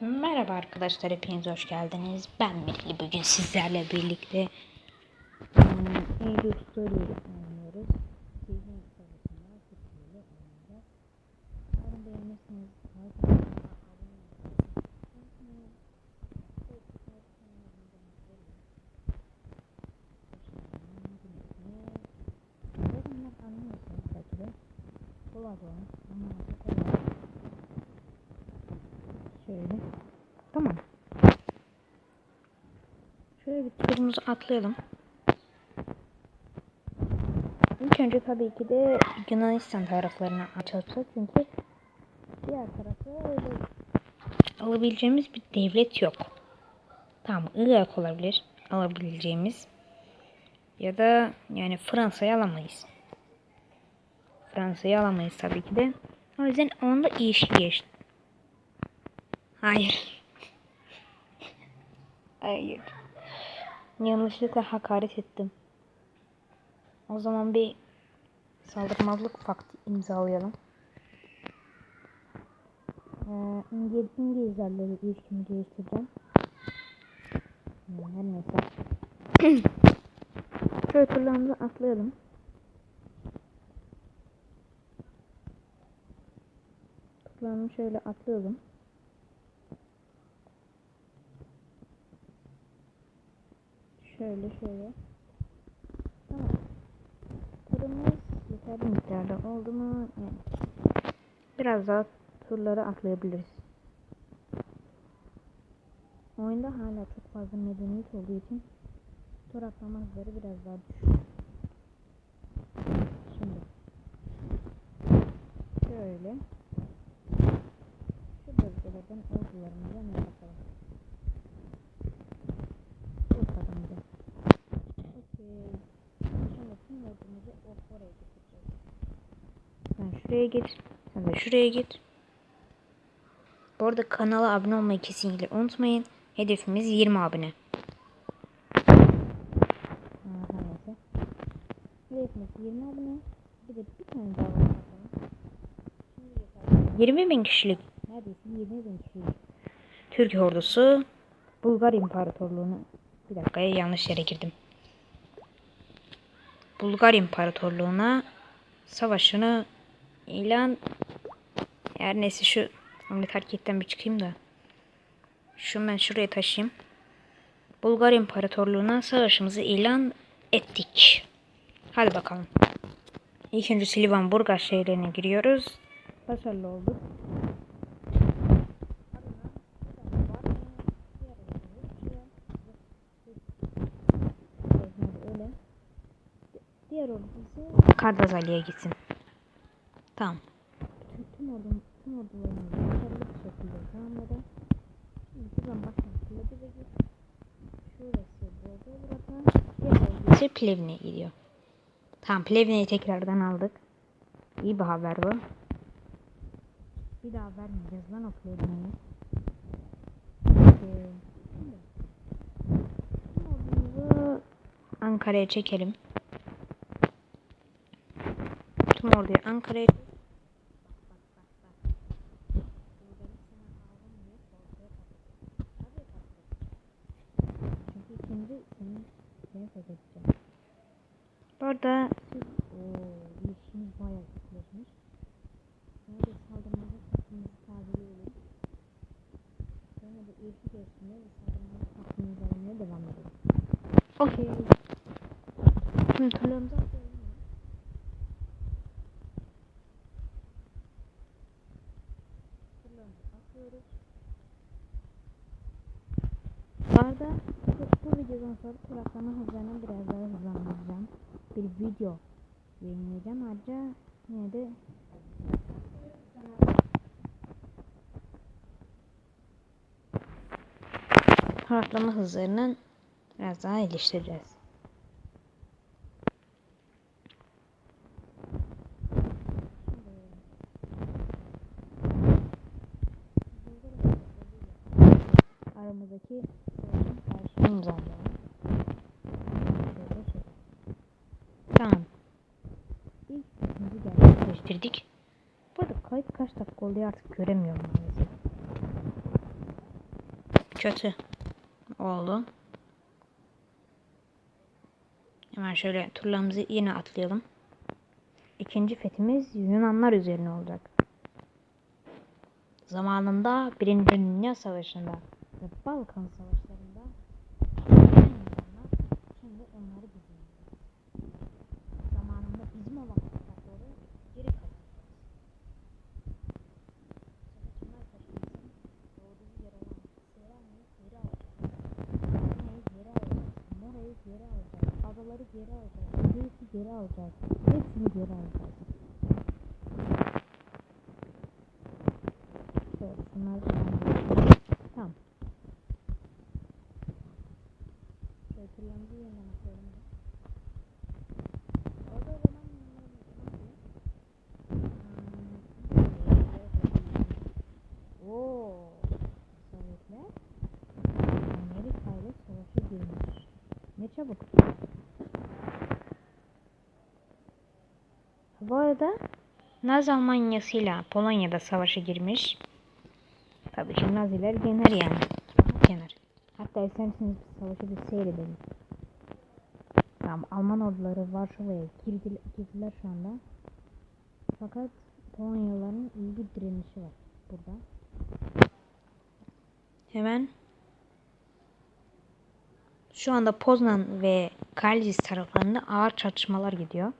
Merhaba arkadaşlar hepiniz hoş geldiniz. Ben Mirli bugün sizlerle birlikte hmm, Eylül Story. Sizin sırasında Türkiye'yle oynayacağız. Umarım beğenirsiniz. Like atmayı, abone olmayı unutmayın. Yorumlar anlıyorsunuz belki de. Kolay olun. Ama kolay. Şöyle. Tamam. Şöyle bir turumuzu atlayalım. İlk önce tabii ki de Yunanistan taraflarına açılacak çünkü diğer tarafı öyle alabileceğimiz bir devlet yok. Tamam Irak olabilir alabileceğimiz ya da yani Fransa'yı alamayız. Fransa'yı alamayız tabii ki de. O yüzden onda iş geçti. Hayır. Hayır. Yanlışlıkla hakaret ettim. O zaman bir saldırmazlık fakti imzalayalım. Ee, İngiliz, İngilizlerle ilişkimi geliştireceğim. Hmm, Her neyse. Şöyle turlarımızı atlayalım. Turlarımı şöyle atlayalım. Şöyle şöyle. Tamam. Turumuz yeterli miktarda oldu mu? Yani biraz daha turları atlayabiliriz. Oyunda hala çok fazla medeniyet olduğu için tur atlama hızları biraz daha düşük. Şimdi şöyle şu bölgelerden ordularımıza ne bakalım. Bu kazandı. Okey. Şimdi tüm ordumuzu or- oraya getireceğiz. Sen şuraya git. Sen de şuraya git. Bu arada kanala abone olmayı kesinlikle unutmayın. Hedefimiz 20 abone. Neyse. Hedefimiz 20 abone. Bir de bir tane daha var bakalım. Şimdi yeter. 20 bin kişilik. Neredeyse 20 bin kişilik. Türk ordusu Bulgar İmparatorluğu'nu bir dakika yanlış yere girdim. Bulgar İmparatorluğu'na savaşını ilan her neyse şu hamlet hareketten bir çıkayım da şu ben şuraya taşıyayım. Bulgar İmparatorluğu'na savaşımızı ilan ettik. Hadi bakalım. İlk önce Silvan Burgaz şehirlerine giriyoruz. Başarılı olduk. Diğer Kardazali'ye gitsin. Tamam. Tüm, ordum, tüm ordularımızı başarılı bir şekilde tamamladı. Şimdi buradan başladık. Şurası burada burada. Diğer Plevne'ye gidiyor. Tamam Plevne'yi tekrardan aldık. İyi bir haber bu. Bir daha vermeyeceğiz lan o Plevne'yi. Ee, Ankara'ya çekelim. Tüm orduyu Ankara'ya Çünkü şimdi senin seni fethedeceğim. Bu arada siz ilişkiniz bayağı. Sonra da saldırmalı hakkınızı tazeleyelim. Sonra da ilişki geliştirmeye ve saldırmalı hakkınızı aramaya devam edelim. Okey. Şimdi? Turlarımızı atlıyoruz. Bu arada bu, videodan sonra tur atlama hızlarını biraz daha hızlandıracağım. Bir video yayınlayacağım. Ayrıca yine de tur atlama hızlarını biraz daha geliştireceğiz. aramızdaki savaşın karşılığı imzalayalım. Şöyle şey. Tamam. İlk seçimizi dakika oluyor artık göremiyorum kötü oldu. Hemen şöyle turlarımızı yine atlayalım. İkinci fethimiz Yunanlar üzerine olacak. Zamanında Birinci Dünya Savaşı'nda ve Balkan Savaşları'nda Вчера вот так. Этим вчера вот так. Arada Nazi Almanyası ile Polonya'da savaşa girmiş. Tabii ki Naziler yener yani. Rahat yener. Hatta isterseniz savaşı bir seyredelim. Tamam Alman orduları Varşova'ya girdiler, girdiler şu anda. Fakat Polonyalıların iyi bir direnişi var burada. Hemen şu anda Poznan ve Kalcis taraflarında ağır çatışmalar gidiyor.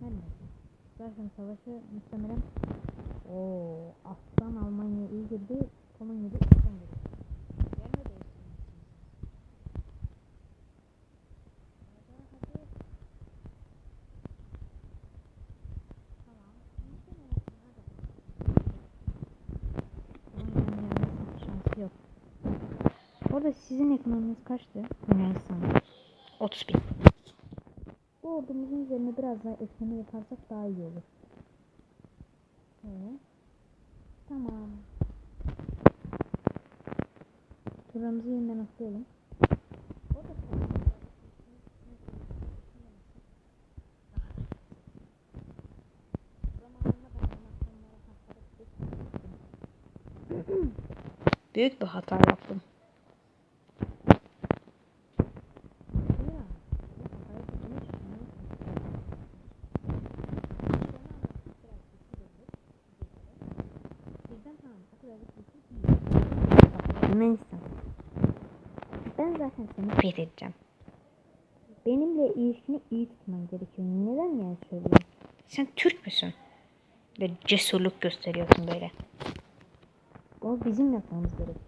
Her neyse. Zaten savaşı muhtemelen o Afgan Almanya iyi girdi. Polonya'da İspan girdi. Yok. Orada sizin ekonominiz kaçtı? Yunanistan. 30 bin. Bu ordumuzun üzerine biraz daha ekleme yaparsak daha iyi olur. Evet. Tamam. Turamızı yeniden atlayalım. Büyük bir hata yaptım. Yunanistan. Ben zaten seni fethedeceğim. Benimle ilişkini iyi tutman gerekiyor. Neden yani söylüyorum? Sen Türk müsün? Ve cesurluk gösteriyorsun böyle. O bizim yapmamız gerekiyor.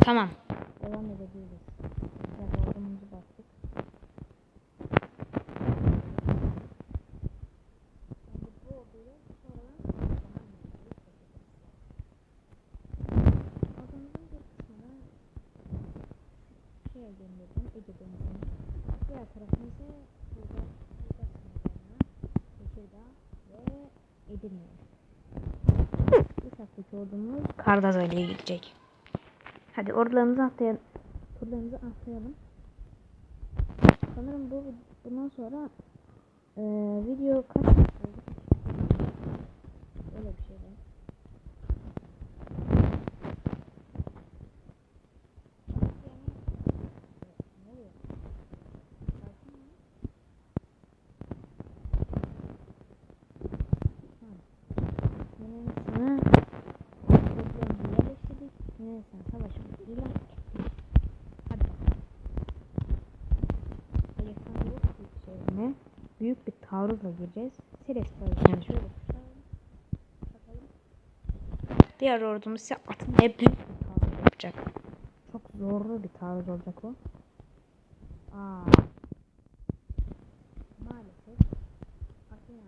Tamam. Devam edebiliriz. Biraz ordumuzu bastık. Şimdi bu orduyu sonradan zaman Ordumuzun bir kısmını şeye gönderdim. Ege Denizi'ne. Diğer tarafını ise burada Bulgar sınırlarına, Tekirdağ ve Edirne'ye. Bu taraftaki ordumuz Kardazali'ye gidecek. Hadi ordularımızı atlayalım. Turlarımızı atlayalım. Sanırım bu bundan sonra e, video kaç dakika oldu? Öyle bir şey var. Ne oluyor? Sakin ol. Tamam. Yunanistan'a toplarımızı yerleştirdik. Yunanistan savaşımızı ilan ettik. Hadi bakalım. Alexandros şehrine büyük bir taarruzla gireceğiz. Seles savaşını şöyle. Diğer ordumuz ise Atina'ya büyük bir taarruz yapacak. Çok zorlu bir taarruz olacak o. Aa. Maalesef Atina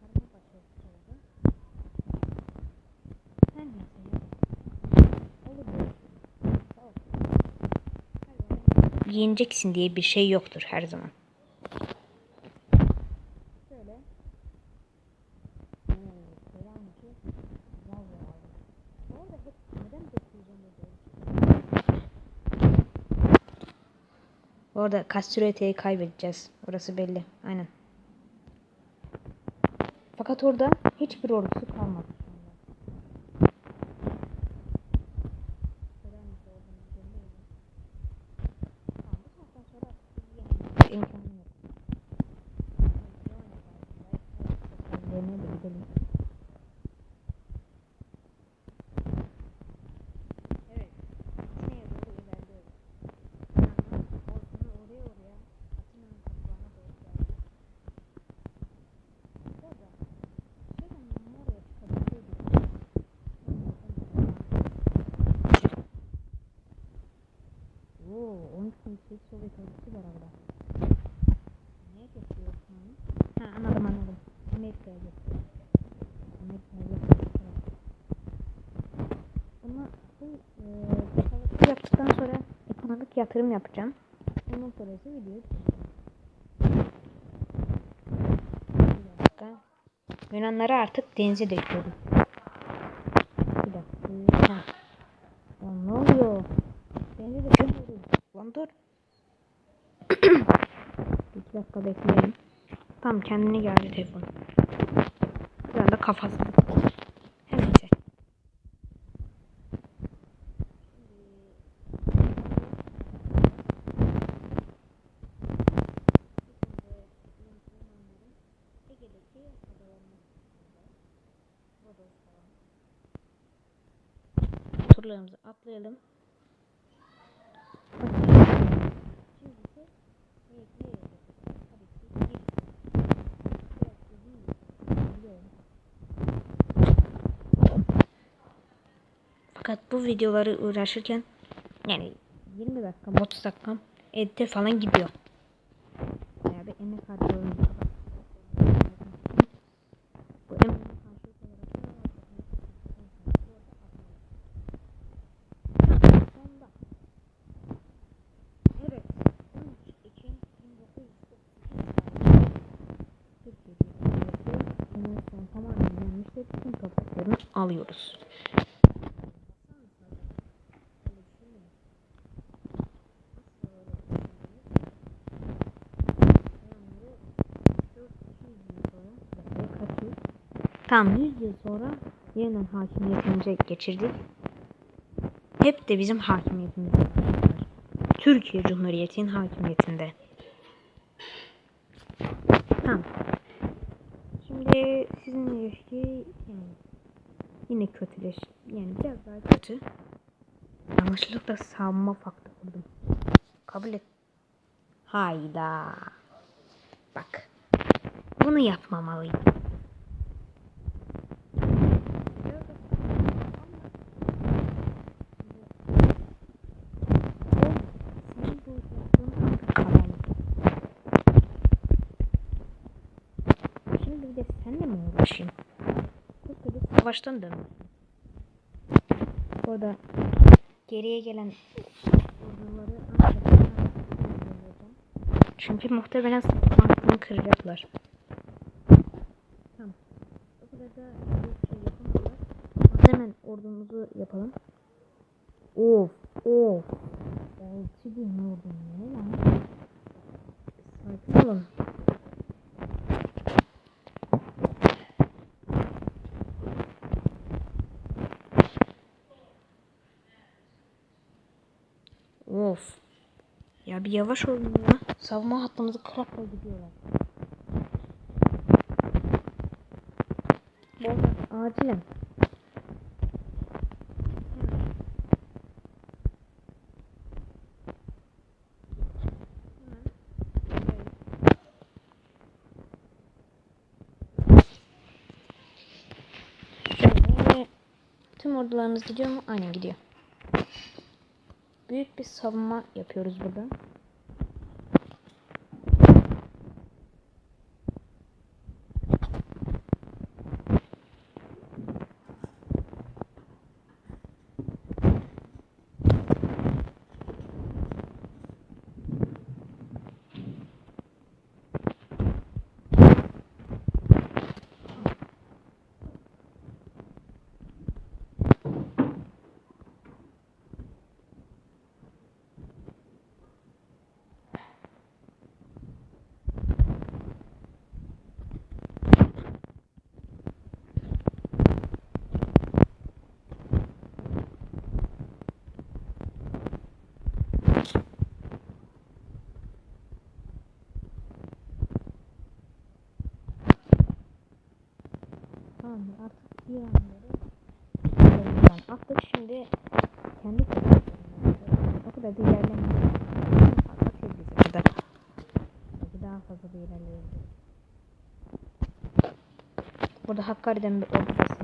karma başarısı oldu. Her neyse ya. Olur böyle. Sağ ol. Her zaman yeneceksin diye bir şey yoktur her zaman. Şöyle. Orada Castriote'yi kaybedeceğiz. Orası belli. Aynen. Fakat orada hiçbir ordusu kalmadı. şu anda. Söyler misin ordunun üzerinde mi? Tamam, bu saatten sonra bizi yenilmemiz imkanı yok. Kendilerine de gidelim. Evet. Atina'ya doğru ilerliyoruz. Yandan ordunu oraya oraya Atina'nın kapılarına doğru geldi. Orada şuradan oraya çıkabilseydik. Oo, 12 tane Sovyet ordusu var orada. Neye geçiyor şu an? Ha anladım anladım. Amerika'ya geçiyor. Amerika'ya geçiyor. Ama bu e, bu savaşı yaptıktan sonra ekonomik yatırım yapacağım. Ondan sonra ise videoyu bitireceğim. Bir dakika. Yunanları artık denize döküyorum. Bir dakika. Ha. Lan ne oluyor? Denize döküyorum. Lan dur. Bir dakika bekleyelim. Tam kendine geldi telefon. Bir anda kafası. Her neyse. Turlarımızı atlayalım. Şimdi ise nereye Tabii ki bir. Biraz uzun bir- biliyorum. Fakat bu videoları uğraşırken yani 20 dakika 30 dakika edite falan gidiyor. Tüm topraklarını alıyoruz. Tam 100 yıl sonra yeniden hakimiyetimize geçirdik. Hep de bizim hakimiyetimizde. Türkiye Cumhuriyeti'nin hakimiyetinde. Tamam. Şimdi sizin ilişki yani yine kötüleş. Yani biraz daha kötü. Yanlışlıkla savunma faktı kurdum. Kabul et. Hayda. Bak. Bunu yapmamalıydım. Senin bu yaptığın kabalık. Şimdi bir de seninle mi uğraşayım? Koskoca savaştan dönmüşsün. Orada geriye gelen. Çünkü muhtemelen tankını kıracaklar. Tamam. O kadar da şey hemen ordumuzu yapalım. Of of. Altı bin ordum ne lan? Sakin olun. Of. Ya bir yavaş olun ya. Savunma hattımızı kırakla gidiyorlar. Bu acilen. Tüm ordularımız gidiyor mu? Aynen gidiyor. Büyük bir savunma yapıyoruz burada. Burada Hakkari'den bir ordudasın.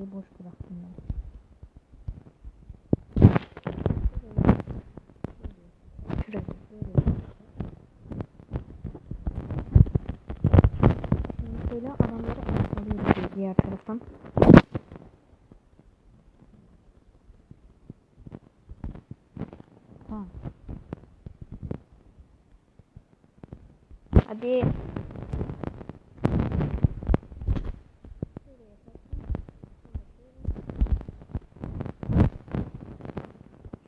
Arkayı boş bıraktım ben. Şuraya. Şimdi böyle adamları arkalıyoruz diğer taraftan. Tamam. Hadi.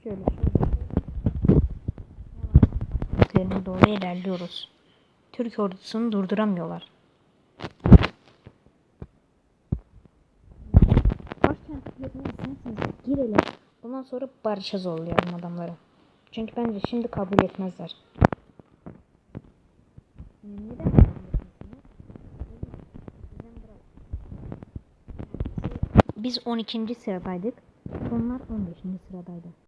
Şöyle şöyle. Üzerine doğru ilerliyoruz. Türk ordusunu durduramıyorlar. Girelim. Ondan sonra barışa zorlayalım adamları. Çünkü bence şimdi kabul etmezler. Neden? Biz 12. sıradaydık. Onlar 15. sıradaydı.